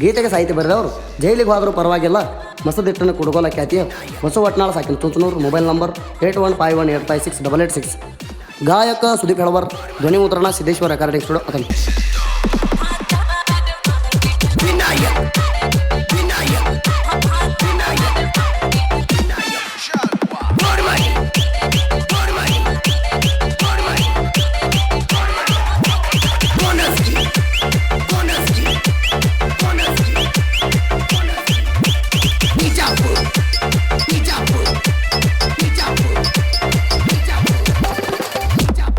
ಗೀತೆಗೆ ಸಾಹಿತ್ಯ ಬರೆದವರು, ಜೈಲಿಗೆ ಹೋದರೂ ಪರವಾಗಿಲ್ಲ. ಮಸದಿಟ್ಟನ್ನು ಕುಡುಗೋಲ ಖ್ಯಾತಿಯ ಹೊಸ ಒಟ್ನಾಳ ಸಾಕಿನ ತುಚನೂರು mobile number eight one five one eight five six double eight six. ಗಾಯಕ ಸುದೀಪ್ ಹೆಳವರ್ ಧ್ವನಿ ಮುದ್ರಣ ಸಿದ್ದೇಶ್ವರ ರೆಕಾರ್ಡಿಂಗ್ ಸ್ಟುಡಿಯೋ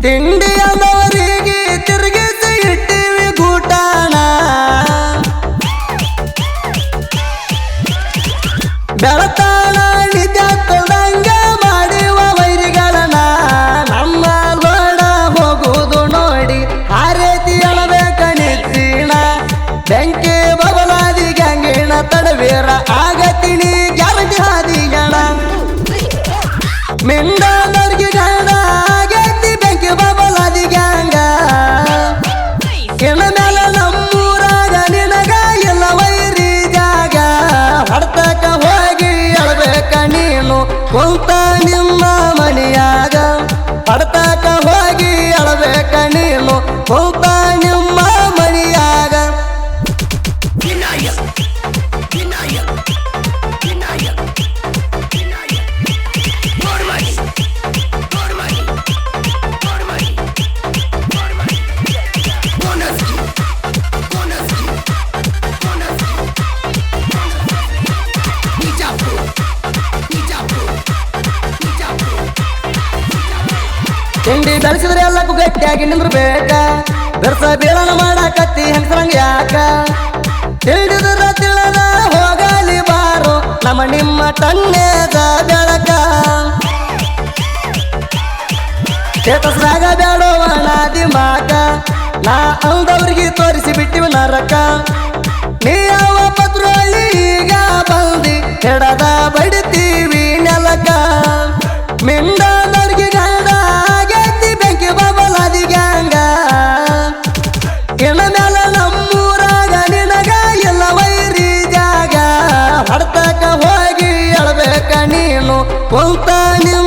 ತಿಂಡಿಯದವರಿಗೆ ತಿಂಡಿ ಬೆಳೆಸಿದ್ರೆ ಎಲ್ಲಕ್ಕೂ ಗಟ್ಟಿಯಾಗಿ ನಿಂದ್ರಬೇಕ. ಬೆರ್ಸ ಬೀಳನ ಮಾಡಕತ್ತಿ ಹೆಂಗಸರಂಗ ಯಾಕ? ತಿಳಿದಿದ್ರ ತಿಳದ ಹೋಗಲಿ ಬಾರೋ, ನಮ್ಮ ನಿಮ್ಮ ತಣ್ಣೇದ ಬೆಳಕ. ಚೇತಸ್ರಾಗ ಬೇಡವ ನಾದಿ ಮಾಕ ನಾ ಅಂದವ್ರಿಗೆ ತೋರಿಸಿ ಬಿಟ್ಟಿವಿ ನರಕ. ನೀನು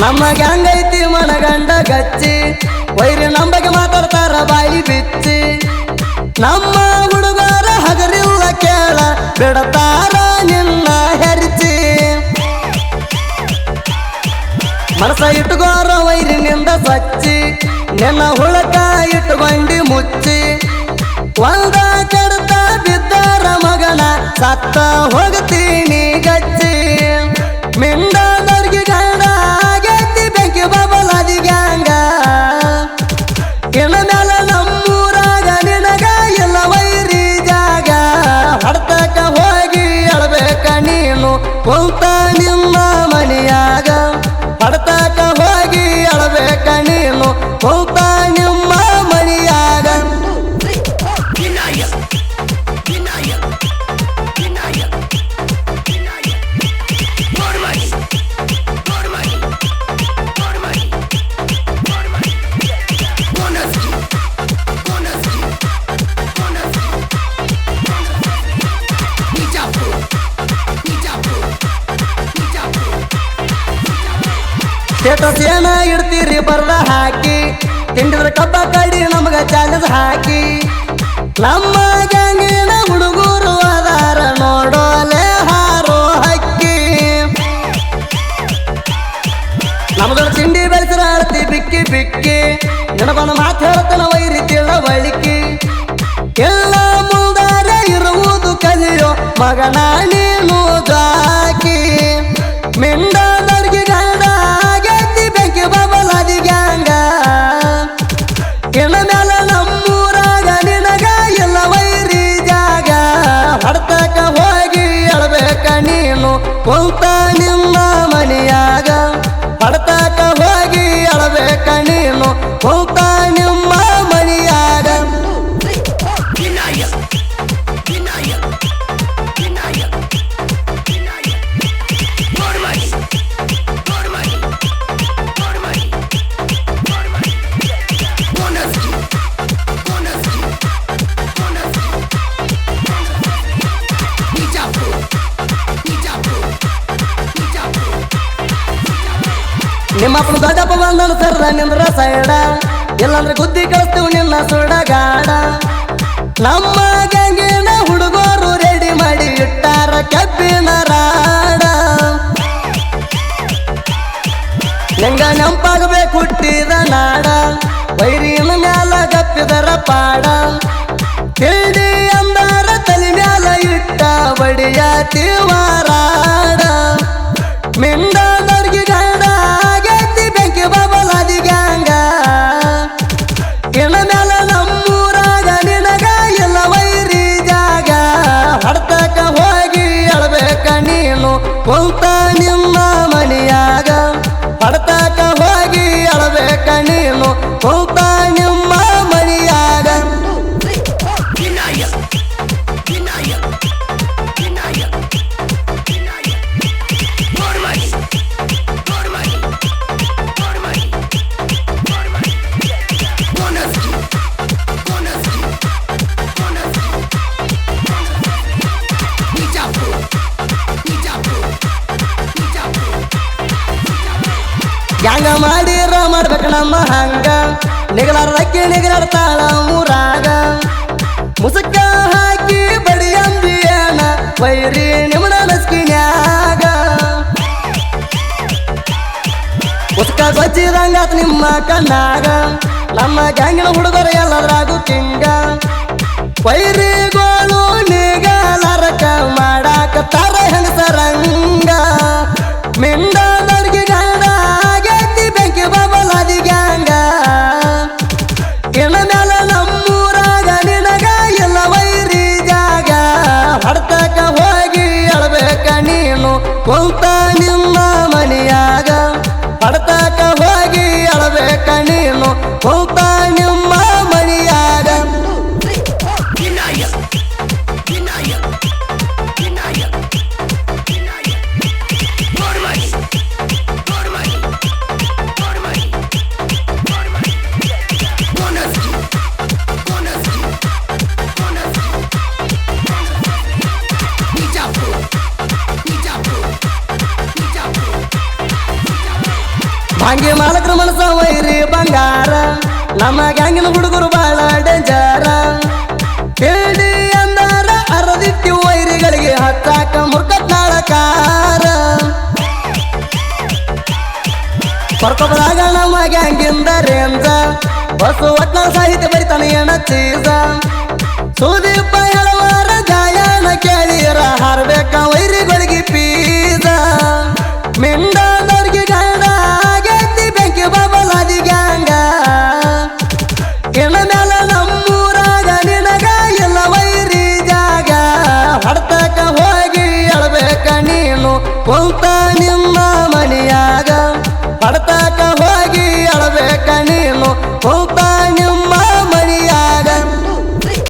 ನಮ್ಮ ಗ್ಯಾಂಗ್ ಐತಿ ಮನಗಂಡ ಗಚ್ಚಿ. ವೈರಿ ನಂಬಗೆ ಮಾತಾಡ್ತಾರ ಬಾಯಿ ಬಿಚ್ಚಿ. ನಮ್ಮ ಹುಡುಗರ ಹಗರಿಲ್ಲ ಕೇಳ, ಬಿಡತಾರ ನಿನ್ನ ಹೆರಿಚಿ. ಮನಸ ಇಟ್ಟುಗೋರ ವೈರಿನಿಂದ ಸಚ್ಚಿ ನಿನ್ನ ಹುಳಕ ಇಟ್ಟುಕೊಂಡಿ ಮುಚ್ಚಿ. ಒಂದ ಕೆಡತ ಬಿದ್ದಾರ ಮಗನ, ಸತ್ತ ಹೋಗ್ತೀನಿ ಗಚ್ಚಿ. ಮಿಂಡದವ್ರಿಗೆ ಕುಂತ ನಿಮ್ಮ ಮನೆಯಾಗ ಪಡ್ತಾಕ ಹೋಗಿ ಅಳಬೇಕ ನೀನು. ಕುಂತ ಸ್ಟೇಟಸ್ ಏನ ಇಡ್ತೀರಿ ಬರ್ದ ಹಾಕಿ? ತಿಂಡಿದ್ರ ಕಬ್ಬ ಕಡಿ ನಮಗ ಚಾಲೆಂಜ್ ಹಾಕಿ. ನಮ್ಮ ಗ್ಯಾಂಗಿನ ಹುಡುಗರು ಅದಾರ ನೋಡೋಲೆ ಹಾರೋ ಹಕ್ಕಿ. ನಮ್ದ್ರ ತಿಂಡಿ ಬೆಳೆಸಿರ ಆಡ್ತಿ ಬಿಕ್ಕಿ ಬಿಕ್ಕಿ. ನಿನಗೊಂದು ಮಾತು ಹೇಳ್ತಾನ ವೈರಿ ತಿಳವಳಿಕೆ ಎಲ್ಲ ಮುಂದಾರೆ ಇರುವುದು ಕಲಿಯೋ ಮಗನ ಕುಂತ ನಿಮ್ಮಪ್ಪನ ದೊಡ್ಡಪ್ಪ ಬಂದನು ಸರ್ ನಿಂದ್ರ ಸೈಡ. ಇಲ್ಲಾಂದ್ರೆ ಗುದ್ದಿ ಕಳಿಸ್ತೀವಿ ನಿನ್ನ ಸುಡಗಾಡ. ನಮ್ಮ ಗಂಗಿನ ಹುಡುಗರು ರೆಡಿ ಮಾಡಿ ಇಟ್ಟಾರ ಕಬ್ಬಿನ ರಾಡ. ನಿಂಗ ನೆಂಪಾಗಬೇಕು ಹುಟ್ಟಿದ ನಾಡ. ವೈರಿನ ಮ್ಯಾಲ ಕಪ್ಪಿದರ ಪಾಡ. ಹೇಳಿ ಅಂದಾರ ತಲೆ ಮ್ಯಾಲ ಇಟ್ಟ ಬಡಿಯ ತಿವಾರಾಡ. ಮಿಂಡದರ್ಗಿ ಹ್ಯಾಂಗ ಮಾಡಿ ಮಾಡ್ಬೇಕು ನಮ್ಮ ಹಂಗ? ನಿಗಲಾರ್ದಕ್ಕೆ ನಿಗಲಾಡ್ತಾಳ ಊರಾಗ ಮುಸುಕ ಹಾಕಿ ಬಡಿ ಅಂದಿಯನ? ವೈರಿ ನಿಮ್ಮನ ನಸ್ಕಿನ್ಯಾಗ ಮುಸುಕ ಗೊಚ್ಚಿದಂಗಾತ್ ನಿಮ್ಮ ಕಣ್ಣಾಗ. ನಮ್ಮ ಗ್ಯಾಂಗಿನ ಹುಡುಗರು ಎಲ್ಲದ್ರಾಗು ಕಿಂಗ ವೈರಿಗೋಳು ನಿಗಲಾರಕ ಮಾಡಾಕ ನೀನು ಭಾಂಗಿ ಮಾಲಕರ ಮನಸ ವೈರಿ ಬಂಗಾರ. ನಮ್ಮ ಗ್ಯಾಂಗಿನ ಹುಡುಗರು ಬಾಳ ಡೇಂಜರ ಕೇಳಿ ಅಂದಾರ ಅರದಿಟ್ಟಿ ವೈರಿಗಳಿಗೆ ಹತ್ತಾಕ ಮುರ್ಕ ತಾಳಕಾರ ಕೊರ್ಕೊಬರಾಗ ನಮ್ಮ ಗ್ಯಾಂಗಿಂದ ರೇಂಜ. ಬಸ್ಸು ಒಟ್ನ ಸಾಹಿತ್ಯ ಬರಿತಾನೆ ಏನ ಚೀಸ ಸುದೀಪ ಮ್ಯಾಲ ನಮ್ಮೂರಾಗ ನಿನಗ ಎಲ್ಲ ವೈರಿ ಜಾಗ. ಹಡ್ತಕ ಹೋಗಿ ಹೇಳ್ಬೇಕ ನೀನು. ಕುಂತ